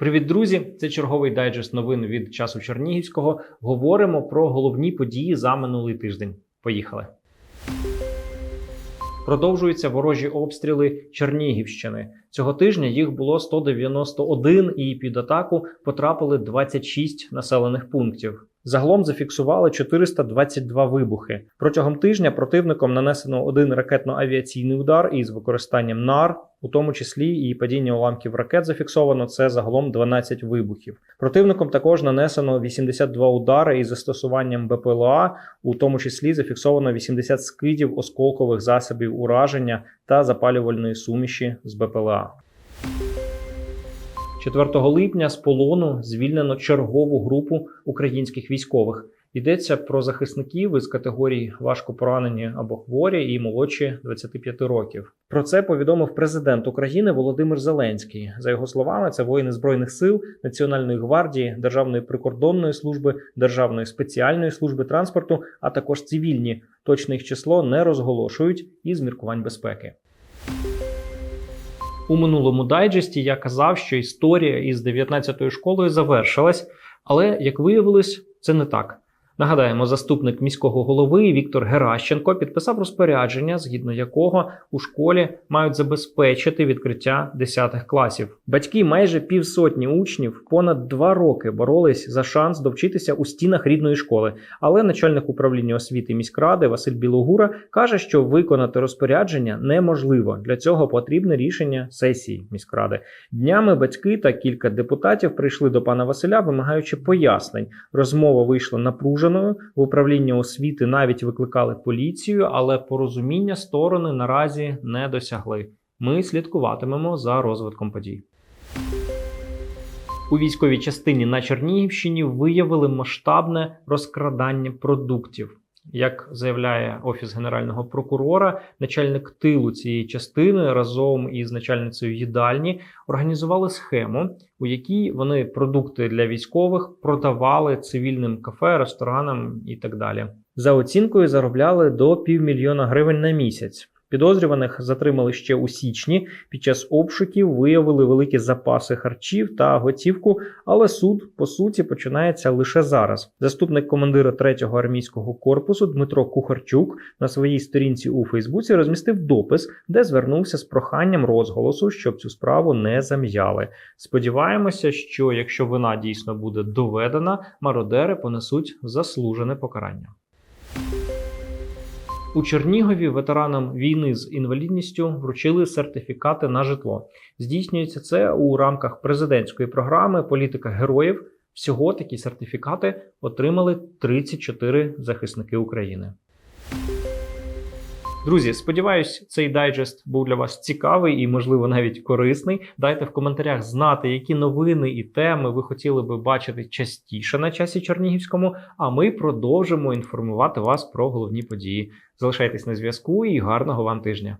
Привіт, друзі! Це черговий дайджест новин від часу Чернігівського. Говоримо про головні події за минулий тиждень. Поїхали. Продовжуються ворожі обстріли Чернігівщини. Цього тижня їх було 191 і під атаку потрапили 26 населених пунктів. Загалом зафіксували 422 вибухи. Протягом тижня противником нанесено один ракетно-авіаційний удар із використанням НАР, у тому числі і падіння уламків ракет зафіксовано. Це загалом 12 вибухів. Противником також нанесено 82 удари із застосуванням БПЛА, у тому числі зафіксовано 80 скидів осколкових засобів ураження та запалювальної суміші з БПЛА. 4 липня з полону звільнено чергову групу українських військових. Йдеться про захисників із категорії важко поранені або хворі і молодші 25 років. Про це повідомив президент України Володимир Зеленський. За його словами, це воїни збройних сил, Національної гвардії, Державної прикордонної служби, Державної спеціальної служби транспорту, а також цивільні. Точне їх число не розголошують із міркувань безпеки. У минулому дайджесті я казав, що історія із 19-ю школою завершилась, але як виявилось, це не так. Нагадаємо, заступник міського голови Віктор Геращенко підписав розпорядження, згідно якого у школі мають забезпечити відкриття 10 класів. Батьки майже півсотні учнів понад два роки боролись за шанс довчитися у стінах рідної школи. Але начальник управління освіти міськради Василь Білогура каже, що виконати розпорядження неможливо. Для цього потрібне рішення сесії міськради. Днями батьки та кілька депутатів прийшли до пана Василя, вимагаючи пояснень. Розмова вийшла напруженою. В управлінні освіти навіть викликали поліцію, але порозуміння сторони наразі не досягли. Ми слідкуватимемо за розвитком подій. У військовій частині на Чернігівщині виявили масштабне розкрадання продуктів. Як заявляє офіс генерального прокурора, начальник тилу цієї частини разом із начальницею їдальні організували схему, у якій вони продукти для військових продавали цивільним кафе, ресторанам і так далі. За оцінкою заробляли до півмільйона гривень на місяць. Підозрюваних затримали ще у січні. Під час обшуків виявили великі запаси харчів та готівку, але суд по суті починається лише зараз. Заступник командира 3-го армійського корпусу Дмитро Кухарчук на своїй сторінці у Фейсбуці розмістив допис, де звернувся з проханням розголосу, щоб цю справу не зам'яли. Сподіваємося, що якщо вина дійсно буде доведена, мародери понесуть заслужене покарання. У Чернігові ветеранам війни з інвалідністю вручили сертифікати на житло. Здійснюється це у рамках президентської програми Політика героїв. Всього такі сертифікати отримали 34 захисники України. Друзі, сподіваюсь, цей дайджест був для вас цікавий і, можливо, навіть корисний. Дайте в коментарях знати, які новини і теми ви хотіли би бачити частіше на часі Чернігівському. А ми продовжимо інформувати вас про головні події. Залишайтесь на зв'язку і гарного вам тижня!